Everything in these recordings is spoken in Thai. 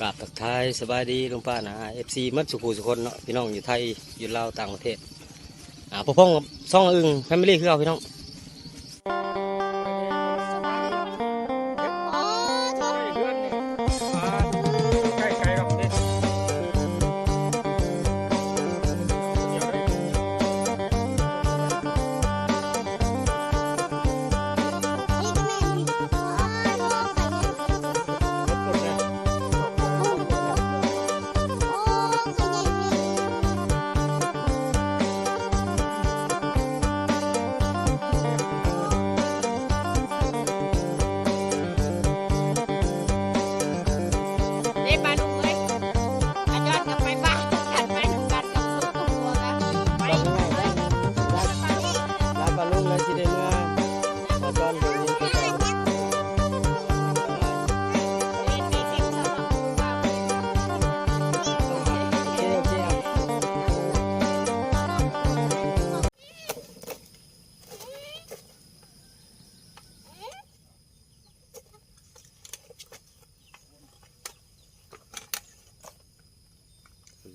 กราบทักทายสบายดีลุงป้านะเอฟซีมัดสุขุสุคนเนาะพี่น้องอยู่ไทยอยู่ลาวต่างประเทศอ่าพ่อพ่องซ่องอึงแฟมิลี่คือเอาพี่น้อง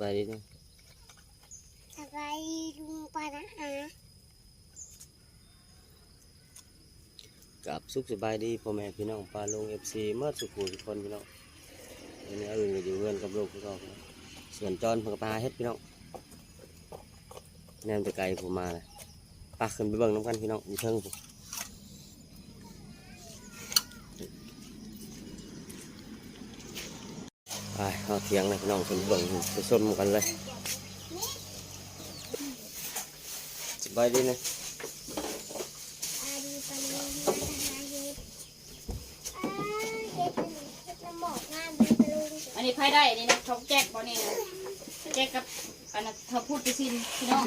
บายดีนะสบายดีลุงปานะฮะกับสุขสบายดีพ่อแม่พี่น้องปลาลงเอฟซีเมื่อสุขุทุกคนพี่น้องวันนี้อื่นก็อยู่เพื่อนกับลูกพี่น้องส่วนจอนเพิ่งก็ไปหาเฮ็ดพี่น้องแนมแต่ไกลผมมาเลยปักขึ้นไปเบิ่งน้ำกันพี่น้องอยู่เทิงผม ไปเอาเทียงเลยพี่น้องขึ้นไปเบิ่งไปส้มกันเลยสบายดีนะสบายดีปาลุงปานะฮะเฮ็ดอ่าเฮ็ดเฮ็ดน้ำหมอกงามดีปาลุงอันนี้ไพ่ได้อันนี้นะทองแจ๊กบ่นี่นะแจ๊กกับอันนั้นเขาพูดไปสินพี่น้อง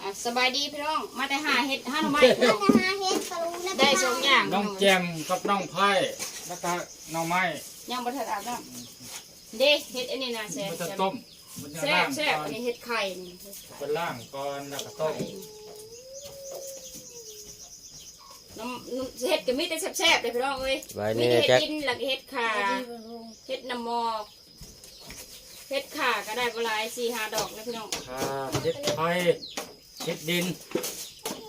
อะสบายดีพี่น้อง มาแต่หาเห็ดห้าหน่อไม้พี่น้องปานะฮะเฮ็ดปาลุงนะได้สองอย่างน้องแจมกับน้องไผ่แล้วก็น้องไม้ยังบ่ทันอาบน้ำ เด้เห็ดอันนี้นะแซ่บมันจะแซ่บต้มมันจะแซ่ล่าบงแซ่ก่บอนอันนี้เห็ดไข่นี่เห็ดไข่เป็นล่างก่อนแล้วก็ต้มน้ำน้ำเห็ดก็มีแต่แซ่บๆเลยพี่น้องเอ้ยสบายมีดีแต่นะเห็ดแจ็คกินแล้วก็เห็ดขาเห็ดน้ำหมอกเห็ดขาก็ได้เวลายสี่ห้าดอกนะพี่น้องค่ะเฮ็ดไผ่เฮ็ดดิน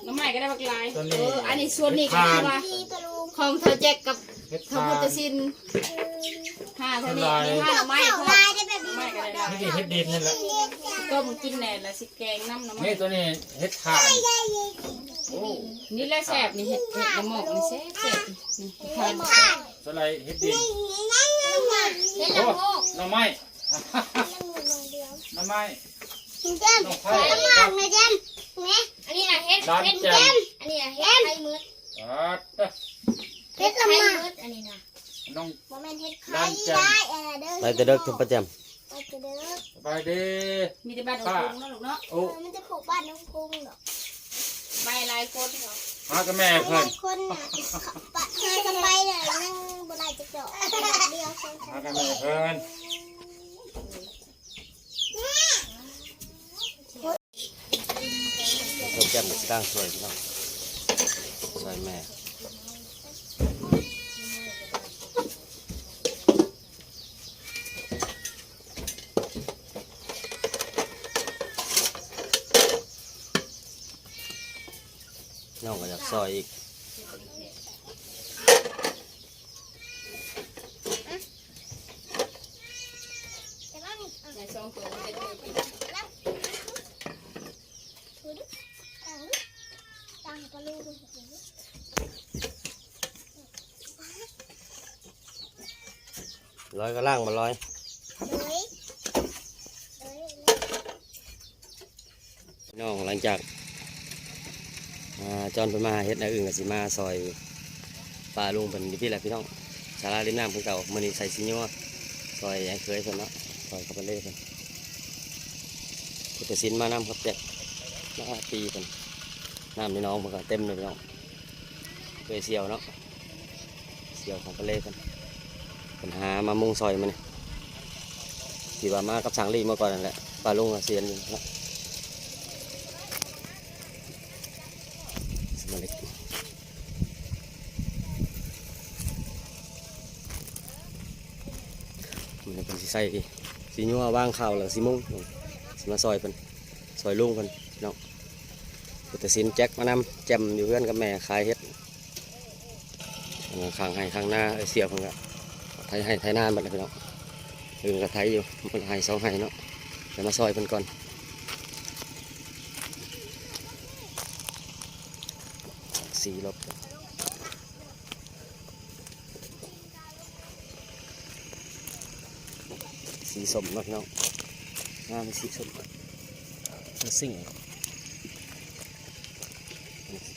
น้ำใหม่ก็ได้บักลายตัวนี้ เอออันนี้ส่วนนี้ก็เห็ดคือทานว่าดีปาลุงของเธอแจกกับเฮ็ดเธอทาพุทธนศิลป์อืม ห้าเท่านี้ทำลายมีห้าหน่อไม้เข่าพอลายได้แบบนี้ไม่ก็ได้นี่คือเฮ็ดดินนี่แหละต้มกินแหน่ละสิแกงน้ำน้ำมันนี่ตัวนี้เฮ็ดทานโอ้นี่แหละแซ่บนี่เห็ดเห็ดน้ำหมอกนี่แซ่บแซ่บนี่ทานสไลด์เฮ็ดดินเห็ดโอ้น้ำหมอกน้องไม้น้องไม้เจมน้องน้ไผ่ำหมากนะเจมแม่อันนี้นะเห็ดร้านเห็ดแจมอันนี้นะเห็ดไข่มืดอ่าเฮ็ดน้ำหมากมืดอันนี้นะ น้องบ่แม่นเฮ็ดไข่ได้เออเด้อไปแต่เด็กทุกประจไปแต่เด้อสบายดีมีแต่บ้านของลุงเนาะลูกเนาะโอ้เออมันจะผูกบ้านน้องกรุงดอกใบลายโคตรเนาะมากับแม่หเพิ่ลานยคนน่ะปะเคยกันไปเนี่ยนั่งบ่ได้จักดอกเดียวสองสามากับแม่เพิ่นำทุกแจ่มสร้างสวยพี่น้องสวยแม่ ซอยอีก แต่ว่ามีอ่ะ ในสองตัวเป็นตัวปิด แล้วถือดิเอาดิตังก็รู้ดูสิ ร้อยก็ล่างมาร้อย เฮ้ยเฮ้ย พี่น้องหลังจากอ่า จอนไปมาเฮ็ดแนวอื่นกับสิมาซอยปลาลุงเป็นยู่พี่แหละพี่น้องสาราริมน้ำเพิ่งเก่ามื่อนี้ใส่ซีนัวซอยไอ้เคยเพิ่นเนาะซอยเข้าไปเลยเพิ่นพุทธศิลป์มาน้ำครับแจ๊กมาปีเพิ่นน้ำในน้องมันก็เต็มเลยพี่น้องเคยเสียวเนาะเสียวของไปเลยเพิ่นเพิ่นหามามุงซอยมันนี่ที่ว่ามากับสังลีมาก่อนนั่นแหละปลาลุงก็เสียนอยู่เนาะ สมาเล็กมัน เป็นสิใส่สีนัววางข้าวแล้วสิมุงสิมาซอยเพิ่นซอยลุงเพิ่นพี่น้องพุทธศิลแจ็คมานำแจมอยู่เพื่อนกับแม่ขายเฮ็ดข้างให้ข้างหน้าเสียบเพิ่นก็ไทยให้ไทยนานบัดนี้พี่น้องเออก็ไทยอยู่เพิ่นให้สองให้เนาะเดี๋ยวมาซอยเพิ่นก่อนสีลบ สมเนาะพี่น้องงามสีสมมันสิ่ง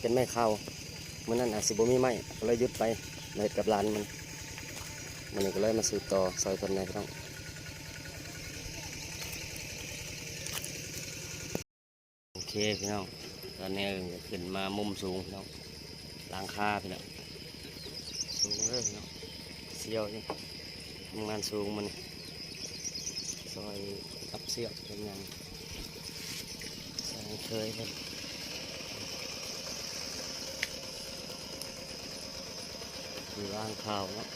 เป็นไม้ข้าวเมื่อนั้นอาจสิบมีไม้ก็เลยยุดไปเลยกับร้านมันมันก็เลยมาสืบต่อซอยคนในพี่น้องโอเคพี่น้องตอนนี้เอิ้นก็ขึ้นมามุมสูงพี่น้องหลังคาพี่น้องสูงเลยพี่น้องเสียวนี่ทำงานสูงมัน อยกับเสียบเป็นยังใส่เคยเป็นมีว่างข่าวเนาะ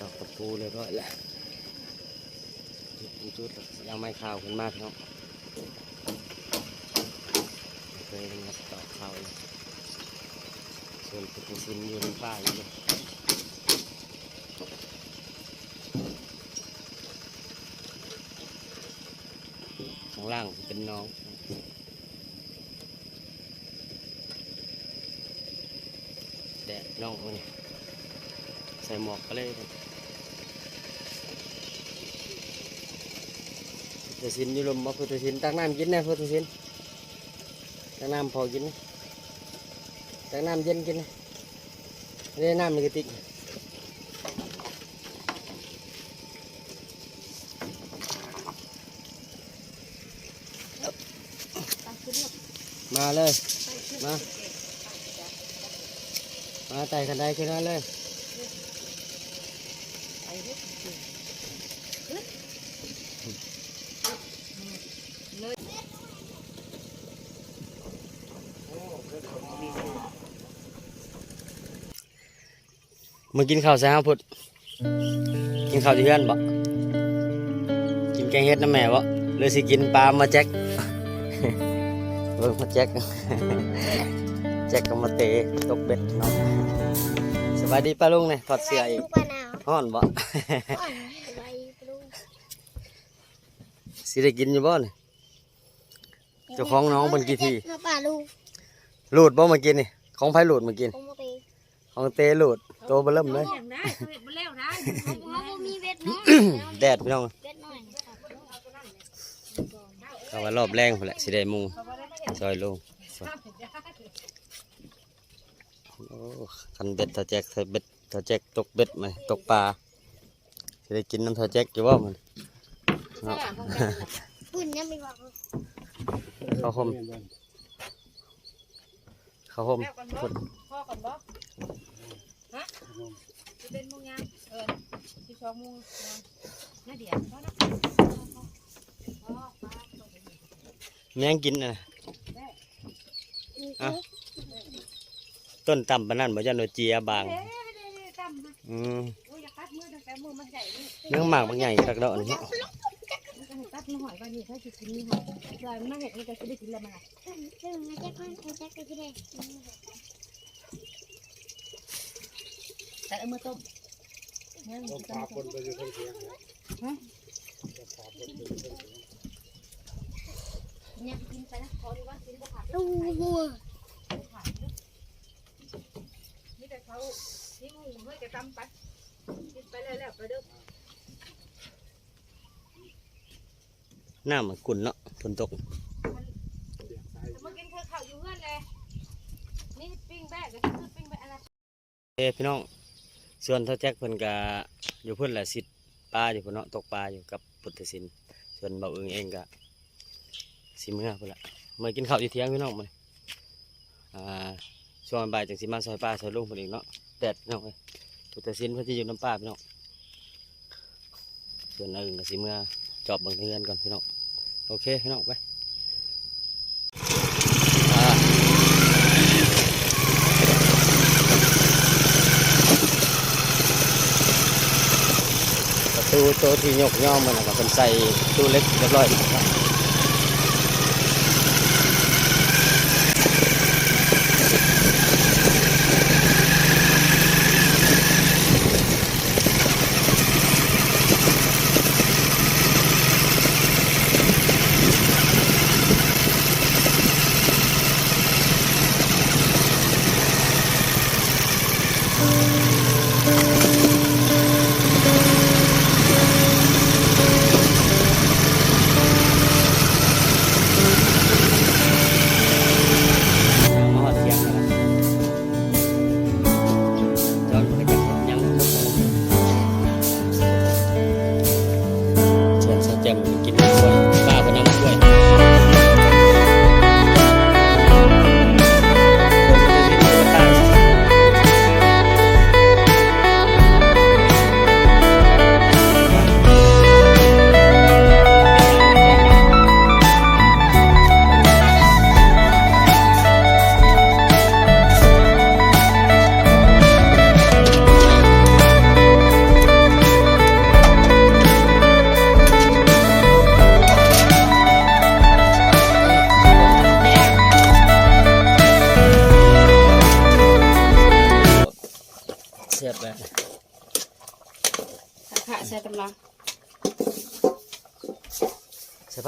ตอกกระปูเรียบร้อยแล้วจุดจุดยังไม่ข่าวขึ้นมากเนาะเคยนงัดตอกข่าวส่วนปุถุชินอยู่ในป่าอยู่เลย ข้างล่างเป็นน้องแดดน้องมันใส่หมวกก็เลยพุทธศิลป์ยู่ลมบ่พุทธศิลป์ตักน้ำกินนะพุทธศิลป์ตักน้ำพอกินนะตักน้ำเย็นกินนะเรียน้ำในกระติกขึ้นหมด มาเลย มา มาไต่กันไดขึ้นมาเลยไปเด้อมากินข้าวซะฮะพุทธกินข้าวที่เพื่อนบ่กินแกงเฮ็ดน้ำแม่บ่เลยสิกินปลามาแจ็ค เบิ่งมาแจ็คแจ็คก็มาเตะตกเบ็ดเนาะสบายดีป้าลุงเนี่ยถอดเสื้ออีกลูกปลาหนาวฮ้อนบ่อ่อนไปลูกสิได้กินอยู่บ่เนี่ยเจ้าของน้องเพิ่นกี่ทีน้องปลาลูกหลุดบ่มากินนี่ของไผหลุดมากินผมบ่ไปของเตหลุดโตบ่เริ่มเลยอย่างได้เฮ็ดบ่แล้วได้เขาบ่มีเวทน้อยแดดพี่น้องเวทน้อยเอาว่ารอบแรงพุ่นแหละสิได้หมุง ซอยลงโอ้คันเบ็ดเทาแจ็คใส่เบ็ดเทาแจ็คตกเบ็ดไหมตกปลาสิได้กินน้ำเทาแจ็คอยู่บ่มันเนาปุ่นยังไม่บอกข้าวหอมข้าวหอมแล้วก่อนบ่พุ่นพ่อก่อนบ่ฮะสิเป็นโมงยังเออสิสองโมงน่าเดียวพ่อนะแมงกินน่ะ อะ ต้นต่ำปานนั้นบ่จันโดเจียบางเนื้อหญ่นี่เนื้อหมากบางใหญ่สักดอกนี่มัดมือหอยไปนี่ถ้าสิกินนี่หอยลายมันน่าเห็นมันจะสิได้กินล้วมันอะซึ่งมาแจ็คมันเอาแจ็คไปที่ไหนแต่เอามือต้มเนี่ยมันจะต้มฮะเนี่ยกินไปนะขอดีว่ากินบ่ขาดลูกบัว นี่แต่เขาที่ หมูเฮ้ยจะตำไปกินไปแล้วแล้วไปเด้อน้ำมันกุ่นเนาะฝนตกเมื่อกินเธอข้าวอยู่เพื่อนเลยนี่ปิ้งแบกก็คือปิ้งแบกอะไรเอ้พี่น้องส่วนเท่าแจ็คเพิ่นก็อยู่เพิ่นแหละสิทธิ์ปลาอยู่เพิ่นเนาะตกปลาอยู่กับพุทธศิลป์ส่วนเบาเอิงเองก็สิเมื่อเพิ่นละเมื่อกินข้าวอยู่เที่ยงพี่น้องมื้อนี้อ่าช่วงบ่ายจังสิมาซอยปลาซอยลุงเพิ่นอีกเนาะแดดพี่น้อง เอ้ยพุทธศิลป์เพิ่นสิอยู่น้ำปลาพี่น้องส่วนเอิงก็สิเมื่อจอบบิ่งเทือนก่อนพี่น้องโอเคพี่น้องไปอ่าตตู้โตที่ยกย่อมมันนะครับเป็นใส่ตู้เล็กเรียบร้อย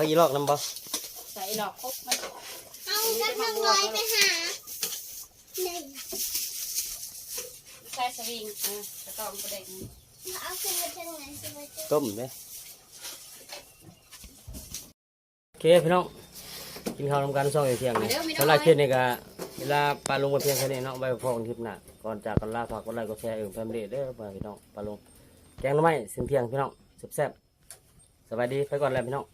ใส่ผ้ายีรอกน้ำบ่ใส่หลอกครบมันเอากำลังลอยไปหาหนึ่งใส่สวิงอะจะต้องประเด็นเอาขึ้นมาทางไหนขึ้นมาทางต้มเลยโอเคพี่น้องกินข้าวทำการช่องอยู่เที่ยงนี่สำหรับคลิปนี้ก็เวลาปลาลงมาเพียงแค่นี้เนาะไว้พอกันคลิปหน้าก่อนจากกันลาฝากกดไลค์กดแชร์เอื่นแฟมิลี่เด้อพี่น้องปลาลงแกงหน้ำไม้เสียงเที่ยงพี่น้องแซ่บๆสบายดีไปก่อนแล้วพี่น้อง